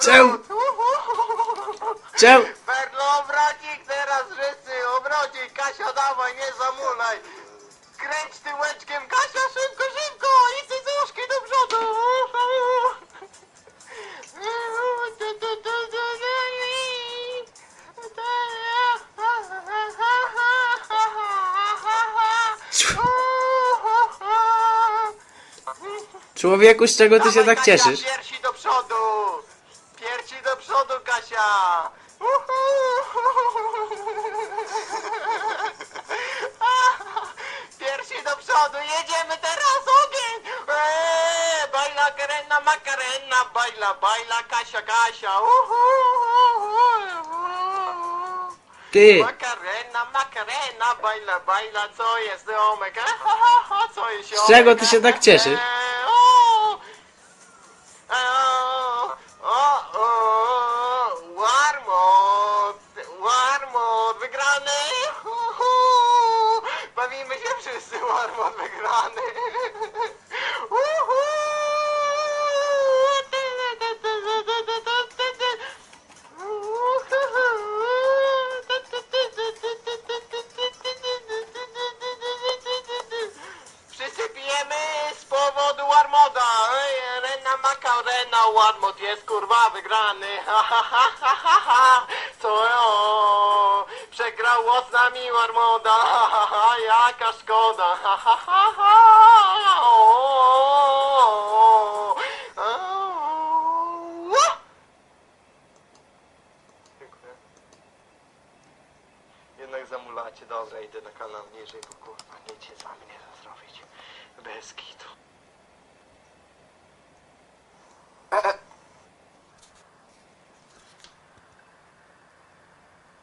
Czemu? Czemu? Perlo, obrocik teraz wszyscy, obrocik, Kasia dawaj, nie zamulaj. Kręć tyłeczkiem, Kasia, szybko, szybko, i cycuszki do przodu. Człowieku, z czego ty się tak cieszysz? Uhu! Piersi do przodu, jedziemy teraz, ogień! Eee, bajla karena, makarena, bajla, bajla, Kasia, Kasia! Uhu! Ty! Makarena, makarena, bajla, bajla, co jest Omek? Ha, ha, ha, co jest Z czego ty się tak cieszysz? Się wszyscy, Warmot wygrany! Wszyscy pijemy z powodu Warmoda. Rena Maka, Rena Warmod jest kurwa wygrany. Ha, ha, ha, ha, ha, ha. Co o, przegrało z nami Warmoda. Ha, jaka szkoda. Ha. Dziękuję. Jednak zamulacie. Dobra, idę na kanał niżej, bo kurwa nic się z wami nie da zrobić. Bez kitu.